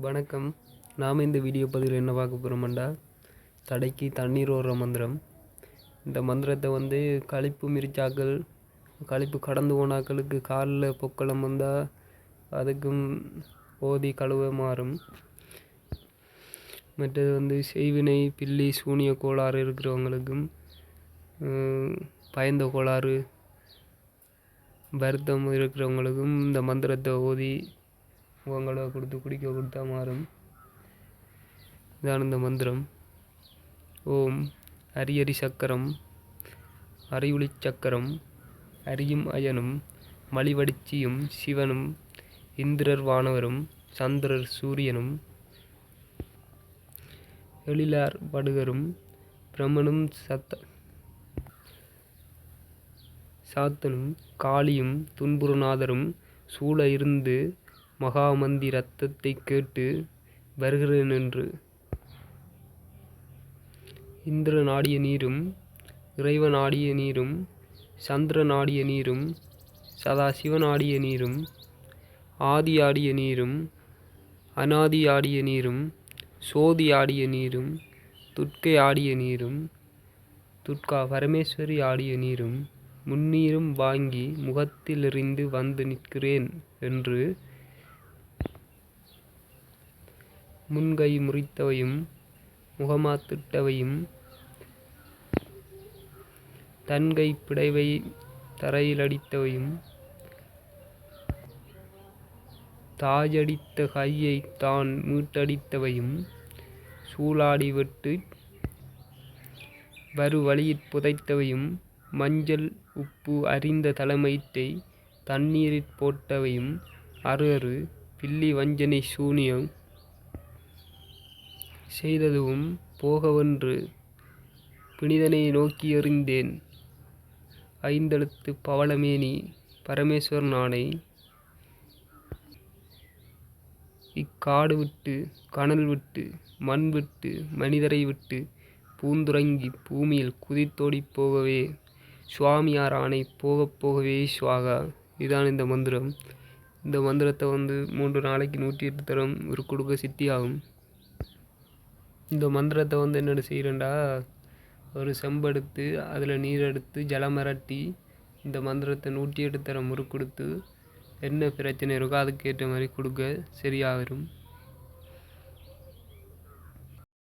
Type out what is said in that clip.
வணக்கம். நாம் இந்த வீடியோ பதிவில் என்ன பார்க்க போகிறோம்டா தடைக்கு தண்ணீர் ஓடுற மந்திரம். இந்த மந்திரத்தை வந்து கழிப்பு மிரிச்சாக்கள் கழிப்பு கடந்து போனாக்களுக்கு காலில் பொக்களம் வந்தால் அதுக்கும் ஓதி கழுவ மாறும். மற்றது வந்து செய்வினை பில்லி சூனிய கோளாறு இருக்கிறவங்களுக்கும் பயந்த கோளாறு வருத்தம் இருக்கிறவங்களுக்கும் இந்த மந்திரத்தை ஓதி முகங்களை கொடுத்து குடிக்க கொடுத்தா மாறும். இதான் இந்த மந்திரம். ஓம் அரியரி சக்கரம் அறிவுளி சக்கரம் அரியும் அயனும் மலிவடிச்சியும் சிவனும் இந்திரர் வானவரும் சந்திரர் சூரியனும் எழிலார் படுகரும் பிரம்மனும் சத்த சாத்தனும் காளியும் துன்புருநாதரும் சூழ இருந்து மகாமந்தி ரத்தத்தை கேட்டு வருகிறேன் என்று இந்திரன் ஆடிய நீரும் இறைவன் ஆடிய நீரும் சந்திரன் ஆடிய நீரும் சதாசிவன் ஆடிய நீரும் ஆதி ஆடிய நீரும் அனாதி ஆடிய நீரும் சோதி ஆடிய நீரும் துர்க்கை ஆடிய நீரும் துட்கா பரமேஸ்வரி ஆடிய நீரும் முன்னீரும் வாங்கி முகத்திலிருந்து வந்து நிற்கிறேன் என்று முன்கை முறித்தவையும் முகமாத்திட்டவையும் தன்கை பிடைவை தரையில் அடித்தவையும் தாஜடித்த கையை தான் மீட்டடித்தவையும் சூளாடி விட்டு வரு வழியிற் புதைத்தவையும் மஞ்சள் உப்பு அறிந்த தலைமயிற்றை தண்ணீரிற் போட்டவையும் அறு அறு பில்லி வஞ்சனை சூனியம் செய்ததுவும் போகவென்று புனிதனை நோக்கி எறிந்தேன் ஐந்தெழுத்து பவளமேனி பரமேஸ்வரன் ஆணை இக்காடு விட்டு கனல் விட்டு மண் விட்டு மனிதரை விட்டு பூந்துறங்கி பூமியில் குதித்தோடி போகவே சுவாமியார் ஆணை போகப் போகவே சுவாகா. இதான் இந்த மந்திரம். இந்த மந்திரத்தை வந்து மூன்று நாளைக்கு நூற்றி எட்டு தரம் ஒரு கொடுக்க சித்தியாகும். இந்த மந்திரத்தை வந்து என்னென்ன செய்கிறேன்டா ஒரு செம்பெடுத்து அதில் நீர் எடுத்து ஜலம் மிரட்டி இந்த மந்திரத்தை நூற்றி எட்டு தரம் முறுக்கொடுத்து என்ன பிரச்சனை இருக்கோ அதுக்கேற்ற மாதிரி கொடுக்க சரியாக வரும்